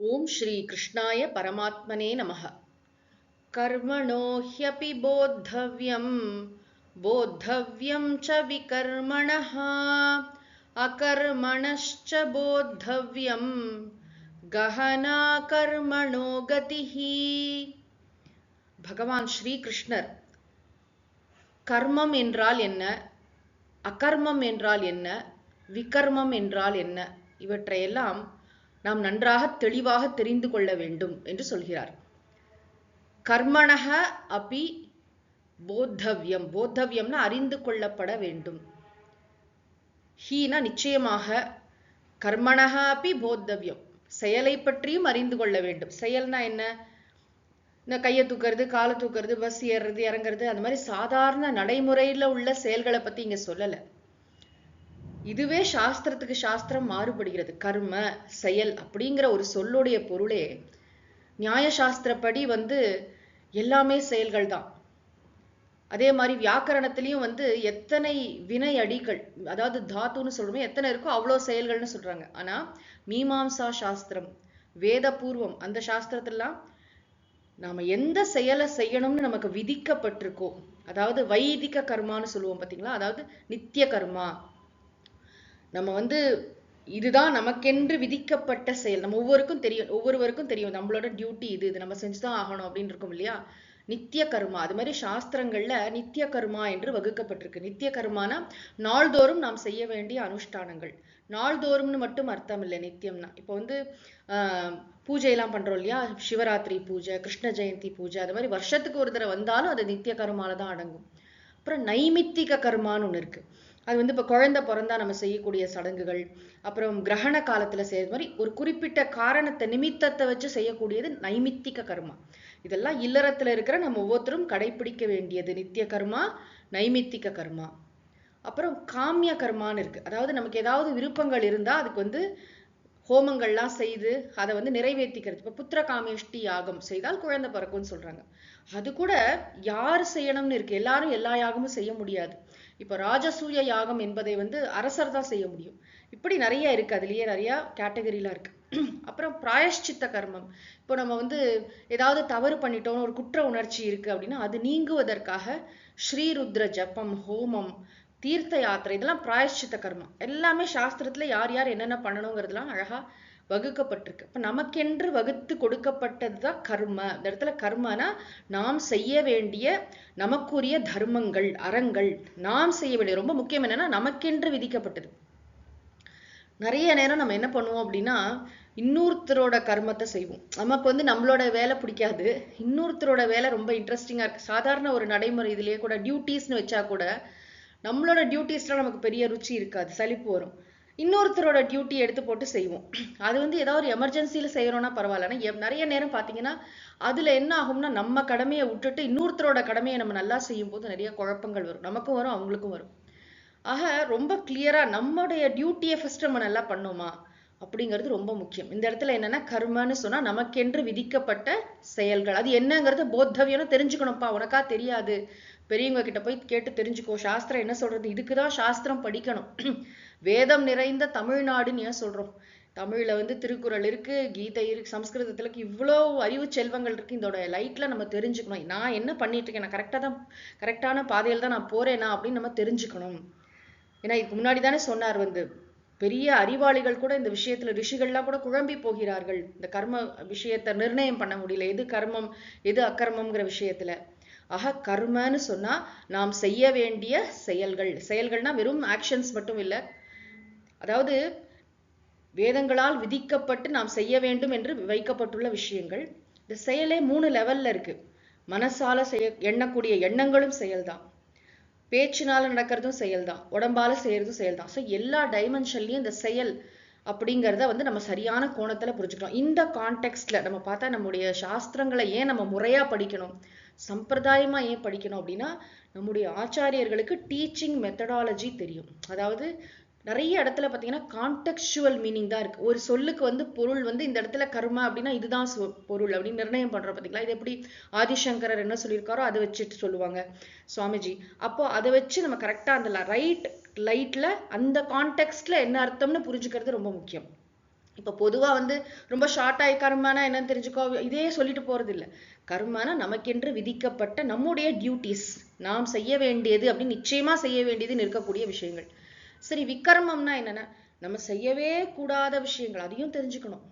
ஓம் ஸ்ரீ கிருஷ்ணாய பரமாத்மனே நமக. கர்மணோ ஹியபி போத்தவ்யம் போத்தவ்யம் ச விகர்மண அகர்மணச்ச போத்தவ்யம் கஹனா கர்மணோ கதிஹி. பகவான் ஸ்ரீகிருஷ்ணர் கர்மம் என்றால் என்ன அகர்மம் என்றால் என்ன விகர்மம் என்றால் என்ன இவற்றையெல்லாம் நாம் நன்றாக தெளிவாக தெரிந்து கொள்ள வேண்டும் என்று சொல்கிறார். கர்மணக அபி போத்தவ்யம். போத்தவ்யம்னா அறிந்து கொள்ளப்பட வேண்டும். ஹீனா நிச்சயமாக கர்மணக அபி போத்தவ்யம். செயலை பற்றியும் அறிந்து கொள்ள வேண்டும். செயல்னா என்ன? இந்த கையை தூக்குறது காலை தூக்குறது பஸ் ஏறுறது இறங்குறது அந்த மாதிரி சாதாரண நடைமுறையில் உள்ள செயல்களை பற்றி இங்கே சொல்லலை. இதுவே சாஸ்திரத்துக்கு சாஸ்திரம் மாறுபடுகிறது. கர்ம செயல் அப்படிங்கிற ஒரு சொல்லுடைய பொருளே நியாய சாஸ்திரப்படி வந்து எல்லாமே செயல்கள் தான் அதே மாதிரி வியாக்கரணத்திலையும் வந்து எத்தனை வினை அடிகள் அதாவது தாத்துன்னு சொல்றோமே எத்தனை இருக்கோ அவ்வளோ செயல்கள்னு சொல்றாங்க. ஆனா மீமாம்சா சாஸ்திரம் வேத பூர்வம் அந்த சாஸ்திரத்திலாம் நாம எந்த செயலை செய்யணும்னு நமக்கு விதிக்கப்பட்டிருக்கோம் அதாவது வைதிக கர்மான்னு சொல்லுவோம் பார்த்தீங்களா அதாவது நித்திய கர்மா நம்ம வந்து இதுதான் நமக்கென்று விதிக்கப்பட்ட செயல். நம்ம ஒவ்வொருக்கும் தெரியும் ஒவ்வொருவருக்கும் தெரியும். நம்மளோட டியூட்டி இது இது நம்ம செஞ்சுதான் ஆகணும் அப்படின்னு இருக்கும் இல்லையா? நித்திய கர்மா. அது மாதிரி சாஸ்திரங்கள்ல நித்திய கர்மா என்று வகுக்கப்பட்டிருக்கு. நித்திய கர்மானா நாள்தோறும் நாம் செய்ய வேண்டிய அனுஷ்டானங்கள். நாள்தோறும்னு மட்டும் அர்த்தம் இல்லை நித்தியம்னா. இப்போ வந்து ஆஹ் பூஜையெல்லாம் பண்றோம் இல்லையா? சிவராத்திரி பூஜை கிருஷ்ண ஜெயந்தி பூஜை அது மாதிரி வருஷத்துக்கு ஒரு தடவை வந்தாலும் அது நித்திய கர்மால தான் அடங்கும். அப்புறம் நைமித்திக கர்மான்னு ஒன்று இருக்கு. அது வந்து இப்போ குழந்தை பிறந்தா நம்ம செய்யக்கூடிய சடங்குகள் அப்புறம் கிரகண காலத்துல செய்யறது மாதிரி ஒரு குறிப்பிட்ட காரணத்தை நிமித்தத்தை வச்சு செய்யக்கூடியது நைமித்திக கர்மா. இதெல்லாம் இல்லறத்துல இருக்கிற நம்ம ஒவ்வொருத்தரும் கடைபிடிக்க வேண்டியது நித்திய கர்மா நைமித்திக கர்மா. அப்புறம் காமிய கர்மான்னு இருக்கு. அதாவது நமக்கு ஏதாவது விருப்பங்கள் இருந்தா அதுக்கு வந்து ஹோமங்கள்லாம் செய்து அதை வந்து நிறைவேற்றிக்கிறது இப்போ புத்திர காமேஷ்டி யாகம் செய்தால் குழந்தை பிறக்கும்னு சொல்றாங்க. அது கூட யார் செய்யணும்னு இருக்கு. எல்லாரும் எல்லா யாகமும் செய்ய முடியாது. இப்போ ராஜசூய யாகம் என்பதை வந்து அரசர் தான் செய்ய முடியும். இப்படி நிறைய இருக்கு. அதுலயே நிறைய கேட்டகரிலாம் இருக்கு. அப்புறம் பிராயஷ்சித்த கர்மம். இப்போ நம்ம வந்து ஏதாவது தவறு பண்ணிட்டோம் ஒரு குற்ற உணர்ச்சி இருக்கு அப்படின்னா அது நீங்குவதற்காக ஸ்ரீருத்ர ஜபம் ஹோமம் தீர்த்த யாத்திரை இதெல்லாம் பிராயஷ்சித்த கர்மம். எல்லாமே சாஸ்திரத்துல யார் யார் என்னென்ன பண்ணணுங்கிறதுலாம் அழகா வகுக்கப்பட்டிருக்கு. இப்போ நமக்கென்று வகுத்து கொடுக்கப்பட்டது தான் கர்ம. இந்த இடத்துல கர்மனா நாம் செய்ய வேண்டிய நமக்குரிய தர்மங்கள் அறங்கள் நாம் செய்ய வேண்டிய ரொம்ப முக்கியம் என்னன்னா நமக்கென்று விதிக்கப்பட்டது. நிறைய நேரம் நம்ம என்ன பண்ணுவோம் அப்படின்னா இன்னொருத்தரோட கர்மத்தை செய்வோம். நமக்கு வந்து நம்மளோட வேலை பிடிக்காது. இன்னொருத்தரோட வேலை ரொம்ப இன்ட்ரெஸ்டிங்கா இருக்கு. சாதாரண ஒரு நடைமுறை இதுலேயே கூட டியூட்டிஸ்னு வச்சா கூட நம்மளோட டியூட்டிஸ்லாம் நமக்கு பெரிய ருச்சி இருக்காது. சலிப்பு வரும். இன்னொருத்தரோட டியூட்டி எடுத்து போட்டு செய்வோம். அது வந்து ஏதாவது ஒரு எமர்ஜென்சியில் செய்கிறோன்னா பரவாயில்லனா நிறைய நேரம் பார்த்தீங்கன்னா அதில் என்ன ஆகும்னா நம்ம கடமையை விட்டுட்டு இன்னொருத்தரோட கடமையை நம்ம நல்லா செய்யும் போது நிறைய குழப்பங்கள் வரும். நமக்கும் வரும் அவங்களுக்கும் வரும். ஆக ரொம்ப கிளியராக நம்மளுடைய டியூட்டியை ஃபஸ்ட் நம்ம நல்லா பண்ணோமா? அப்படிங்கிறது ரொம்ப முக்கியம். இந்த இடத்துல என்னன்னா கர்மன்னு சொன்னா நமக்கென்று விதிக்கப்பட்ட செயல்கள். அது என்னங்கிறது போத்தவியம்னு தெரிஞ்சுக்கணும்ப்பா. உனக்கா தெரியாது. பெரியவங்க கிட்ட போய் கேட்டு தெரிஞ்சுக்கோ. சாஸ்திரம் என்ன சொல்றது? இதுக்குதான் சாஸ்திரம் படிக்கணும். வேதம் நிறைந்த தமிழ்நாடுன்னு ஏன் சொல்றோம்? தமிழ்ல வந்து திருக்குறள் இருக்கு கீதை இருக்கு சம்ஸ்கிருதத்துல இவ்வளோ அறிவு செல்வங்கள் இருக்கு. இதோட லைட்ல நம்ம தெரிஞ்சுக்கணும். நான் என்ன பண்ணிட்டு இருக்கேன்? நான் கரெக்டாக தான் கரெக்டான பாதையில் தான் நான் போறேனா அப்படின்னு நம்ம தெரிஞ்சுக்கணும். ஏன்னா இதுக்கு முன்னாடி தானே சொன்னார் வந்து பெரிய அறிவாளிகள் கூட இந்த விஷயத்துல ரிஷிகள்லாம் கூட குழம்பி போகிறார்கள். இந்த கர்ம விஷயத்தை நிர்ணயம் பண்ண முடியல. எது கர்மம் எது அக்கர்மம்ங்கிற விஷயத்துல. ஆக கர்மன்னு சொன்னால் நாம் செய்ய வேண்டிய செயல்கள். செயல்கள்னா வெறும் ஆக்ஷன்ஸ் மட்டும் இல்லை. அதாவது வேதங்களால் விதிக்கப்பட்டு நாம் செய்ய வேண்டும் என்று வைக்கப்பட்டுள்ள விஷயங்கள். இந்த செயலே மூணு லெவல்ல இருக்கு. மனசால செய்ய எண்ணக்கூடிய எண்ணங்களும் செயல்தான். பேச்சினால நடக்கிறதும் செயல்தான். உடம்பால செய்யறதும் செயல்தான். ஸோ எல்லா டைமென்ஷன்லையும் இந்த செயல் அப்படிங்கிறத வந்து நம்ம சரியான கோணத்தில் புரிஞ்சுக்கணும் இந்த கான்டெக்ட்ல நம்ம பார்த்தா நம்முடைய சாஸ்திரங்களை ஏன் நம்ம முறையாக படிக்கணும்? சம்பிரதாயமாக ஏன் படிக்கணும் அப்படின்னா நம்முடைய ஆச்சாரியர்களுக்கு டீச்சிங் மெத்தடாலஜி தெரியும். அதாவது நிறைய இடத்துல பார்த்தீங்கன்னா கான்டெக்சுவல் மீனிங் தான் இருக்கு. ஒரு சொல்லுக்கு வந்து பொருள் வந்து இந்த இடத்துல கர்மா அப்படின்னா இதுதான் பொருள் அப்படின்னு நிர்ணயம் பண்ணுறோம் பார்த்தீங்களா? இது எப்படி ஆதிசங்கரர் என்ன சொல்லியிருக்காரோ அதை வச்சுட்டு சொல்லுவாங்க. சுவாமிஜி. அப்போ அதை வச்சு நம்ம கரெக்டாக அந்த ரைட் லைட்டில் அந்த கான்டெக்ஸ்டில் என்ன அர்த்தம்னு புரிஞ்சுக்கிறது ரொம்ப முக்கியம். இப்போ பொதுவாக வந்து ரொம்ப ஷார்ட் ஆகி கர்மானா என்னன்னு தெரிஞ்சுக்கோ இதே சொல்லிட்டு போகிறது இல்லை கர்மானா நமக்கென்று விதிக்கப்பட்ட நம்முடைய டியூட்டிஸ் நாம் செய்ய வேண்டியது அப்படின்னு நிச்சயமாக செய்ய வேண்டியதுன்னு இருக்கக்கூடிய விஷயங்கள். சரி விக்கர்மம்னா என்னென்னா நம்ம செய்யவே கூடாத விஷயங்கள். அதையும் தெரிஞ்சுக்கணும்.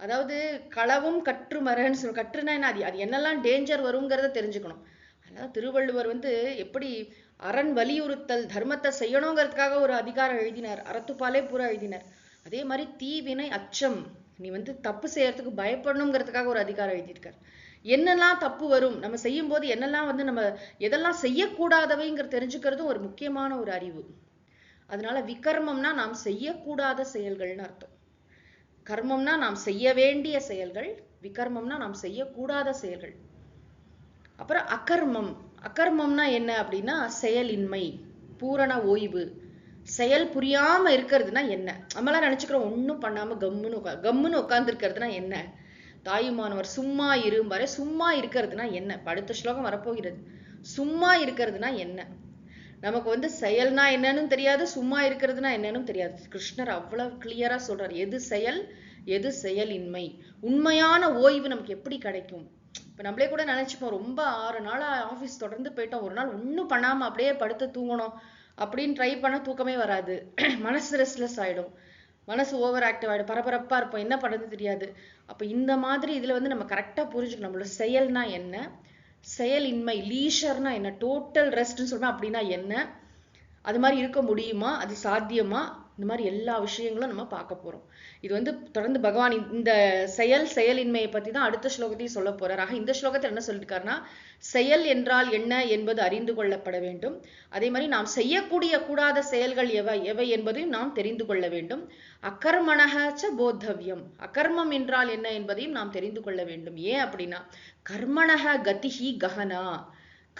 அதாவது களவும் கற்று மரன்னு சொல்ல கற்றுனா என்ன? அது அது என்னெல்லாம் டேஞ்சர் வருங்கிறத தெரிஞ்சுக்கணும். அதாவது திருவள்ளுவர் வந்து எப்படி அரண் வலியுறுத்தல் தர்மத்தை செய்யணுங்கிறதுக்காக ஒரு அதிகாரம் எழுதினார். அறத்துப்பாலே பூரா எழுதினார். அதே மாதிரி தீவினை அச்சம். நீ வந்து தப்பு செய்யறதுக்கு பயப்படணுங்கிறதுக்காக ஒரு அதிகாரம் எழுதியிருக்கார். என்னெல்லாம் தப்பு வரும்? நம்ம செய்யும் போது என்னெல்லாம் வந்து நம்ம எதெல்லாம் செய்யக்கூடாதவைங்கிற தெரிஞ்சுக்கிறதும் ஒரு முக்கியமான ஒரு அறிவு. அதனால விகர்மம்னா நாம் செய்யக்கூடாத செயல்கள்னு அர்த்தம். கர்மம்னா நாம் செய்ய வேண்டிய செயல்கள் விகர்மம்னா நாம் செய்யக்கூடாத செயல்கள். அப்புறம் அகர்மம். அகர்மம்னா என்ன அப்படின்னா செயலின்மை பூரண ஓய்வு. செயல் புரியாம இருக்கிறதுனா என்ன? நம்மளாம் நினைச்சுக்கிறோம் ஒன்றும் பண்ணாம கம்முன்னு உட்கா கம்முன்னு உட்காந்துருக்கிறதுனா என்ன? தாயுமானவர் சும்மா இரும்பாரு. சும்மா இருக்கிறதுனா என்ன? படுத்த அடுத்த ஸ்லோகம் வரப்போகிறது. சும்மா இருக்கிறதுனா என்ன? நமக்கு வந்து செயல்னா என்னன்னு தெரியாது சும்மா இருக்கிறதுனா என்னன்னு தெரியாது. கிருஷ்ணர் அவ்வளவு கிளியரா சொல்றாரு. எது செயல் எது செயலின்மை? உண்மையான ஓய்வு நமக்கு எப்படி கிடைக்கும்? இப்போ நம்மளே கூட நினச்சிப்போம் ரொம்ப ஆறு நாள் ஆஃபீஸ் தொடர்ந்து போயிட்டோம் ஒரு நாள் ஒன்றும் பண்ணாமல் அப்படியே படுத்து தூங்கணும் அப்படின்னு ட்ரை பண்ண தூக்கமே வராது. மனசு ரெஸ்ட்லெஸ் ஆகிடும் மனசு ஓவர் ஆக்டிவ் ஆகிடும் பரபரப்பாக இருப்போம். என்ன பண்ணுறது தெரியாது. அப்போ இந்த மாதிரி இதில் வந்து நம்ம கரெக்டாக புரிஞ்சுக்கணும். நம்மளோட செயல்னா என்ன? செயலின்மை லீஷர்னா என்ன? டோட்டல் ரெஸ்ட்னு சொன்னால் அப்படின்னா என்ன? அது மாதிரி இருக்க முடியுமா? அது சாத்தியமா? இந்த மாதிரி எல்லா விஷயங்களும் நம்ம பார்க்க போகிறோம் இது வந்து தொடர்ந்து பகவான் இந்த- செயல் செயலின்மையை பற்றி தான் அடுத்த ஸ்லோகத்தையும் சொல்ல போகிறார் ஆக இந்த ஸ்லோகத்தில் என்ன சொல்லியிருக்காருன்னா செயல் என்றால் என்ன என்பது அறிந்து கொள்ளப்பட வேண்டும். அதே மாதிரி நாம் செய்யக்கூடிய கூடாத செயல்கள் எவை எவை என்பதையும் நாம் தெரிந்து கொள்ள வேண்டும். அகர்மணக ச அகர்மம் என்றால் என்ன என்பதையும் நாம் தெரிந்து கொள்ள வேண்டும். ஏன் அப்படின்னா கர்மணக கதிஹி கஹனா.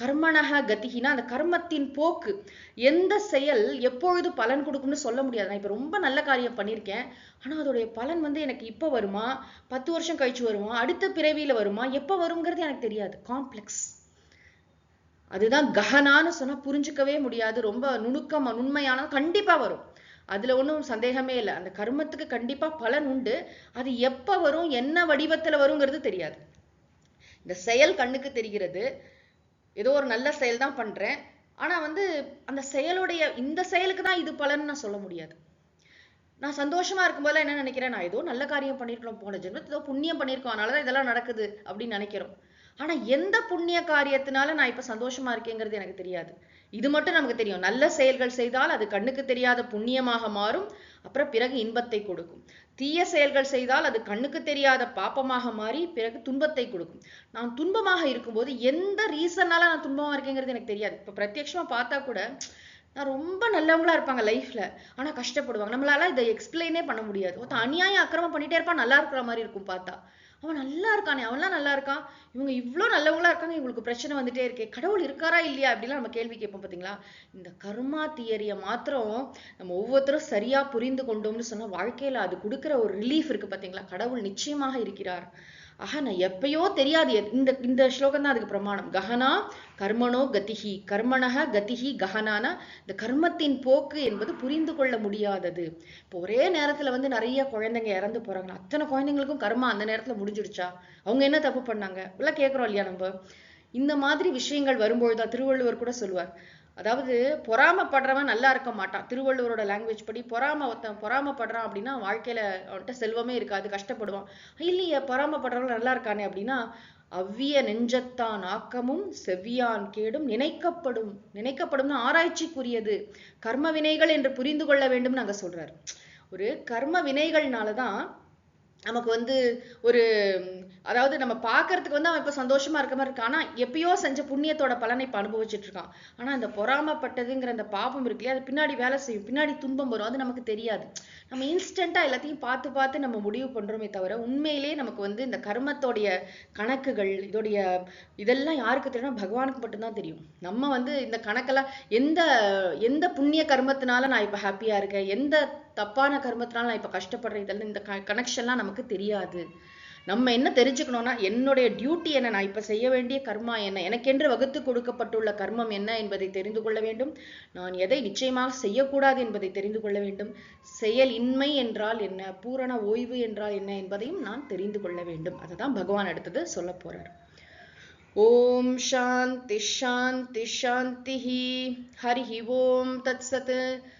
கர்மணக கதிகினா அந்த கர்மத்தின் போக்கு. எந்த செயல் எப்பொழுது பலன் கொடுக்கும்னு சொல்ல முடியாது. நான் இப்ப ரொம்ப நல்ல காரியம் பண்ணியிருக்கேன் ஆனா அதோடைய பலன் வந்து எனக்கு இப்ப வருமா? பத்து வருஷம் கழிச்சு வருமா? அடுத்த பிறவியில வருமா? எப்ப வருங்கிறது எனக்கு தெரியாது. காம்ப்ளெக்ஸ் அதுதான் கஹனான்னு சொன்னா புரிஞ்சுக்கவே முடியாது. ரொம்ப நுணுக்கமா நுண்மையான கண்டிப்பா வரும். அதுல ஒன்றும் சந்தேகமே இல்லை. அந்த கர்மத்துக்கு கண்டிப்பா பலன் உண்டு. அது எப்ப வரும்? என்ன வடிவத்துல வருங்கிறது தெரியாது. இந்த செயல் கண்ணுக்கு தெரிகிறது. ஏதோ ஒரு நல்ல செயல் தான் பண்றேன். ஆனால் வந்து அந்த செயலுடைய இந்த செயலுக்கு தான் இது பலன்னு நான் சொல்ல முடியாது. நான் சந்தோஷமா இருக்கும்போது என்ன நினைக்கிறேன்? நான் ஏதோ நல்ல காரியம் பண்ணியிருக்கோம் போன ஜென்மத்துல ஏதோ புண்ணியம் பண்ணியிருக்கோம் அதனால தான் இதெல்லாம் நடக்குது அப்படின்னு நினைக்கிறோம். ஆனா எந்த புண்ணிய காரியத்தினால நான் இப்போ சந்தோஷமா இருக்கேங்கிறது எனக்கு தெரியாது. இது மட்டும் நமக்கு தெரியும். நல்ல செயல்கள் செய்தால் அது கண்ணுக்கு தெரியாத புண்ணியமாக மாறும். அப்புறம் பிறகு இன்பத்தை கொடுக்கும். தீய செயல்கள் செய்தால் அது கண்ணுக்கு தெரியாத பாப்பமாக மாறி பிறகு துன்பத்தை கொடுக்கும். நான் துன்பமாக இருக்கும்போது எந்த ரீசன்னால நான் துன்பமாக இருக்கேங்கிறது எனக்கு தெரியாது. இப்ப பிரத்யட்சமாக பார்த்தா கூட நான் ரொம்ப நல்லவங்களா இருப்பாங்க லைஃப்ல ஆனா கஷ்டப்படுவாங்க. நம்மளால இதை எக்ஸ்பிளைனே பண்ண முடியாது. ஒருத்தன் அநியாயம் அக்கிரமம் பண்ணிட்டே இருப்பான் நல்லா இருக்கிற மாதிரி இருக்கும் பார்த்தா. அவன் நல்லா இருக்கானே அவன்லாம் நல்லா இருக்கான். இவங்க இவ்வளோ நல்லவங்களா இருக்காங்க இவங்களுக்கு பிரச்சனை வந்துட்டே இருக்கே. கடவுள் இருக்காரா இல்லையா அப்படிலாம் நம்ம கேள்வி கேட்போம் பார்த்தீங்களா இந்த கர்மா தியரியை மாத்திரம் நம்ம ஒவ்வொருத்தரும் சரியா புரிந்து கொண்டோம்னு சொன்னால் வாழ்க்கையில அது கொடுக்குற ஒரு ரிலீஃப் இருக்கு பார்த்தீங்களா கடவுள் நிச்சயமாக இருக்கிறார். ஆஹா நான் எப்பயோ தெரியாது. இந்த இந்த ஸ்லோகம் தான் அதுக்கு பிரமாணம். கஹனா கர்மணோ கதிஹி. கர்மணக கதிஹி கஹனானா. இந்த கர்மத்தின் போக்கு என்பது புரிந்து கொள்ள முடியாதது. இப்போ ஒரே நேரத்துல வந்து நிறைய குழந்தைங்க இறந்து போறாங்க. அத்தனை குழந்தைங்களுக்கும் கர்மா அந்த நேரத்துல முடிஞ்சிடுச்சா? அவங்க என்ன தப்பு பண்ணாங்க? எல்லாம் கேட்குறோம் இல்லையா நம்ம? இந்த மாதிரி விஷயங்கள் வரும்பொழுது திருவள்ளுவர் கூட சொல்லுவார். அதாவது பொறாமப்படுறவன் நல்லா இருக்க மாட்டான். திருவள்ளுவரோட லாங்குவேஜ் படி பொறாம ஒருத்தன் பொறாமப்படுறான் அப்படின்னா வாழ்க்கையில அவன்கிட்ட செல்வமே இருக்காது கஷ்டப்படுவான். இல்லையே பொறாமப்படுறவன் நல்லா இருக்கானே அப்படின்னா அவ்விய நெஞ்சத்தான் ஆக்கமும் செவ்வியான் கேடும் நினைக்கப்படும். நினைக்கப்படும்னு ஆராய்ச்சிக்குரியது. கர்ம வினைகள் என்று புரிந்து கொள்ள வேண்டும் நாங்க சொல்றாரு. ஒரு கர்ம வினைகள்னாலதான் நமக்கு வந்து ஒரு அதாவது நம்ம பார்க்கறதுக்கு வந்து அவன் இப்போ சந்தோஷமா இருக்க மாதிரி இருக்கான் ஆனால் எப்பயோ செஞ்ச புண்ணியத்தோட பலனை இப்போ அனுபவிச்சுட்டு இருக்கான். ஆனால் அந்த பொறாமைப்பட்டதுங்கிற அந்த பாபம் இருக்கு இல்லையா அது பின்னாடி வேலை செய்யும். பின்னாடி துன்பம் வரும். அது நமக்கு தெரியாது. நம்ம இன்ஸ்டண்ட்டாக எல்லாத்தையும் பார்த்து பார்த்து நம்ம முடிவு பண்ணுறோமே தவிர உண்மையிலேயே நமக்கு வந்து இந்த கர்மத்தோடைய கணக்குகள் இதோடைய இதெல்லாம் யாருக்கு தெரியும் பகவானுக்கு மட்டும்தான் தெரியும். நம்ம வந்து இந்த கணக்கெல்லாம் எந்த எந்த புண்ணிய கர்மத்தினால நான் இப்போ ஹாப்பியாக இருக்கேன்? எந்த தப்பான கர்மத்தினால நான் இப்போ கஷ்டப்படுறேன் இதெல்லாம் இந்த கனெக்ஷன்லாம் நமக்கு தெரியாது. நம்ம என்ன தெரிஞ்சுக்கணும்னா என்னுடைய டியூட்டி என்ன நான் இப்போ செய்ய வேண்டிய கர்மா என்ன எனக்கென்று வகுத்து கொடுக்கப்பட்டுள்ள கர்மம் என்ன என்பதை தெரிந்து கொள்ள வேண்டும். நான் எதை நிச்சயமாக செய்யக்கூடாது என்பதை தெரிந்து கொள்ள வேண்டும். செயல் இன்மை என்றால் என்ன பூரண ஓய்வு என்றால் என்ன என்பதையும் நான் தெரிந்து கொள்ள வேண்டும். அதுதான் பகவான் அடுத்தது சொல்ல போறார். ஓம் சாந்தி ஷாந்தி ஷாந்தி ஹரி ஓம் தத் சத்